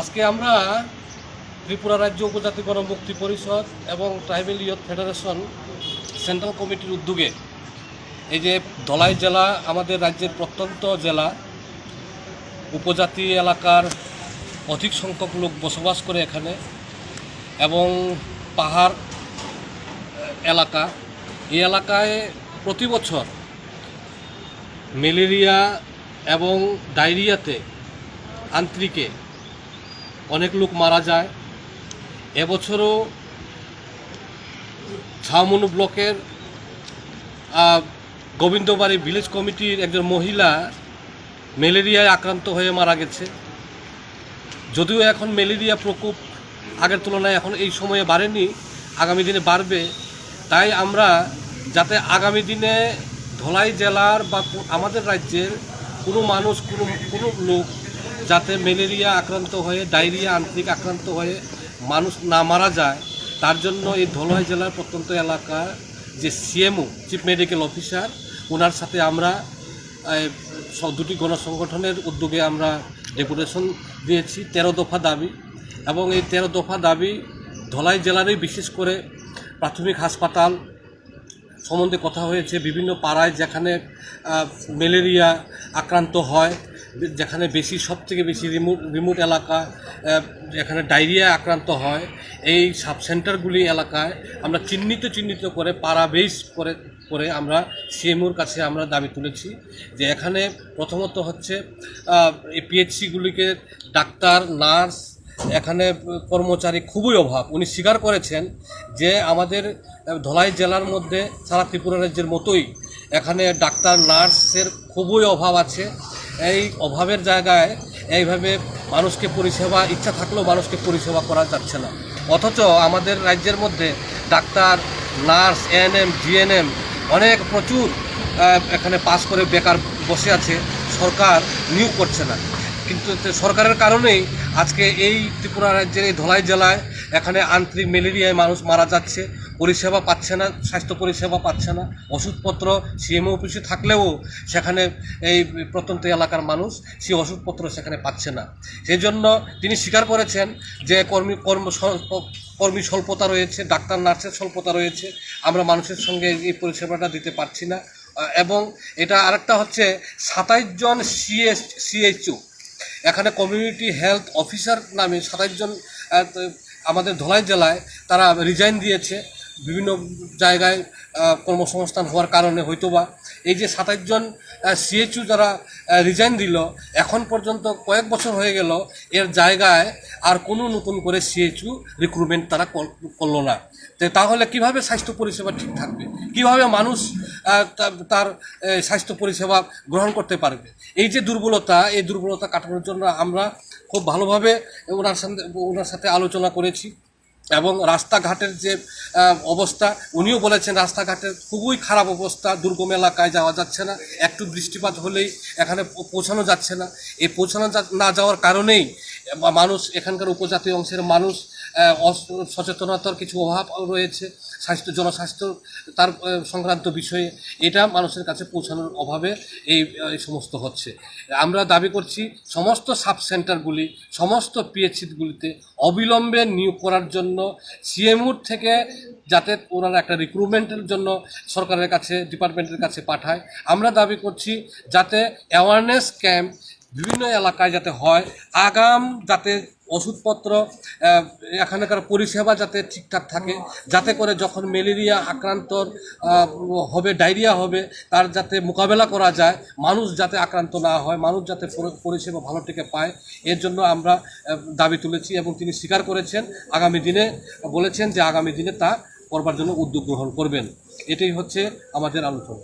আজকে আমরা ত্রিপুরা রাজ্য উপজাতি গণমুক্তি পরিষদ এবং ট্রাইবেল ইয়থ ফেডারেশন সেন্ট্রাল কমিটির উদ্যোগে এই যে ধলাই জেলা আমাদের রাজ্যের প্রত্যন্ত জেলা, উপজাতি এলাকার অধিক সংখ্যক লোক বসবাস করে এখানে এবং পাহাড় এলাকা, এই এলাকায় প্রতি বছর ম্যালেরিয়া এবং ডায়রিয়াতে আন্ত্রিকে অনেক লোক মারা যায়। এবছরও ঝাউমনু ব্লকের গোবিন্দবাড়ি ভিলেজ কমিটির একজন মহিলা ম্যালেরিয়ায় আক্রান্ত হয়ে মারা গেছে। যদিও এখন ম্যালেরিয়া প্রকোপ আগের তুলনায় এখন এই সময়ে বাড়েনি, আগামী দিনে বাড়বে। তাই আমরা যাতে আগামী দিনে ধলাই জেলার বা আমাদের রাজ্যের কোনো মানুষ, কোনো কোনো লোক যাতে ম্যালেরিয়া আক্রান্ত হয়ে, ডায়রিয়া, আন্তরিক আক্রান্ত হয়ে মানুষ না মারা যায়, তার জন্য এই ধলাই জেলার প্রত্যন্ত এলাকার যে সিএমও চিফ মেডিকেল অফিসার ওনার সাথে আমরা দুটি গণসংগঠনের উদ্যোগে আমরা ডেপুটেশন দিয়েছি, তেরো দফা দাবি। এবং এই তেরো দফা দাবি ধলাই জেলারই বিশেষ করে প্রাথমিক হাসপাতাল সম্বন্ধে কথা হয়েছে, বিভিন্ন পাড়ায় যেখানে ম্যালেরিয়া আক্রান্ত হয়, যেখানে বেশি সব থেকে বেশি রিমোট রিমোট এলাকা যেখানে ডায়রিয়া আক্রান্ত হয়, এই সাব সেন্টারগুলি এলাকায় আমরা চিহ্নিত চিহ্নিত করে, পাড়া বেস করে করে আমরা সিএমওর কাছে আমরা দাবি তুলেছি যে এখানে প্রথমত হচ্ছে এই পিএইচসিগুলিকে ডাক্তার, নার্স এখানে কর্মচারী খুবই অভাব। উনি স্বীকার করেছেন যে আমাদের ধলাই জেলার মধ্যে সারা ত্রিপুরা রাজ্যের মতোই এখানে ডাক্তার, নার্সের খুবই অভাব আছে। এই অভাবের জায়গায় এইভাবে মানুষকে পরিষেবা, ইচ্ছা থাকলেও মানুষকে পরিষেবা করা যাচ্ছে না। অথচ আমাদের রাজ্যের মধ্যে ডাক্তার, নার্স এএনএম জিএনএম অনেক প্রচুর এখানে পাস করে বেকার বসে আছে। সরকার নিয়োগ করছে না। কিন্তু সরকারের কারণেই আজকে এই ত্রিপুরা রাজ্যের এই ধলাই জেলায় এখানে আন্তরিক ম্যালেরিয়ায় মানুষ মারা যাচ্ছে, পরিষেবা পাচ্ছে না, স্বাস্থ্য পরিষেবা পাচ্ছে না, ওষুধপত্র সিএমও অফিসে থাকলেও সেখানে এই প্রত্যন্ত এলাকার মানুষ সেই ওষুধপত্র সেখানে পাচ্ছে না। সেই জন্য তিনি স্বীকার করেছেন যে কর্মী, কর্ম কর্মী স্বল্পতা রয়েছে, ডাক্তার, নার্সের স্বল্পতা রয়েছে, আমরা মানুষের সঙ্গে এই পরিষেবাটা দিতে পারছি না। এবং এটা আরেকটা হচ্ছে সাতাইশ জন সিএস সিএইচও এখানে কমিউনিটি হেলথ অফিসার নামে সাতাইশজন আমাদের ধলাই জেলায় তারা রিজাইন দিয়েছে। বিভিন্ন জায়গায় কর্মসংস্থান হওয়ার কারণে হয়তোবা। এই যে সাতাইশ জন সিএচইউ যারা রিজাইন দিল, এখন পর্যন্ত কয়েক বছর হয়ে গেল, এর জায়গায় আর কোনো নতুন করে সিএচইউ রিক্রুটমেন্ট তারা কর- করল না। তো তাহলে কীভাবে স্বাস্থ্য পরিষেবা ঠিক থাকবে? কীভাবে মানুষ তার স্বাস্থ্য পরিষেবা গ্রহণ করতে পারবে? এই যে দুর্বলতা, এই দুর্বলতা কাটানোর জন্য আমরা খুব ভালোভাবে ওনার সাথে ওনার সাথে আলোচনা করেছি। এবং রাস্তাঘাটের যে অবস্থা, উনিও বলেছেন রাস্তাঘাটের খুবই খারাপ অবস্থা, দুর্গম এলাকায় যাওয়া যাচ্ছে না, একটু বৃষ্টিপাত হলেই এখানে পৌঁছানো যাচ্ছে না। এই পৌঁছানো না যাওয়ার কারণেই মানুষ এখানকার উপজাতি অংশের মানুষ সচেতনতার কিছু অভাব রয়েছে, স্বাস্থ্য, জনস্বাস্থ্য, তার সংক্রান্ত বিষয়ে। এটা মানুষের কাছে পৌঁছানোর অভাবে এই সমস্ত হচ্ছে। আমরা দাবি করছি, সমস্ত সাব সেন্টারগুলি সমস্ত পিএইচসিগুলিতে অবিলম্বে নিয়োগ করার জন্য সিএমউর থেকে যাতে ওনারা একটা রিক্রুটমেন্টের জন্য সরকারের কাছে, ডিপার্টমেন্টের কাছে পাঠায়। আমরা দাবি করছি যাতে অ্যাওয়ারনেস ক্যাম্প বিভিন্ন এলাকায় যাতে হয়, আগাম যাতে ওষুধপত্র এখানকার পরিষেবা যাতে ঠিকঠাক থাকে, যাতে করে যখন ম্যালেরিয়া আক্রান্ত হবে, ডায়রিয়া হবে, তার যাতে মোকাবেলা করা যায়, মানুষ যাতে আক্রান্ত না হয়, মানুষ যাতে পরিষেবা ভালো থেকে পায়, এর জন্য আমরা দাবি তুলেছি এবং তিনি স্বীকার করেছেন। আগামী দিনে বলেছেন যে আগামী দিনে তা করবার জন্য উদ্যোগ গ্রহণ করবেন। এটাই হচ্ছে আমাদের আলোচনা।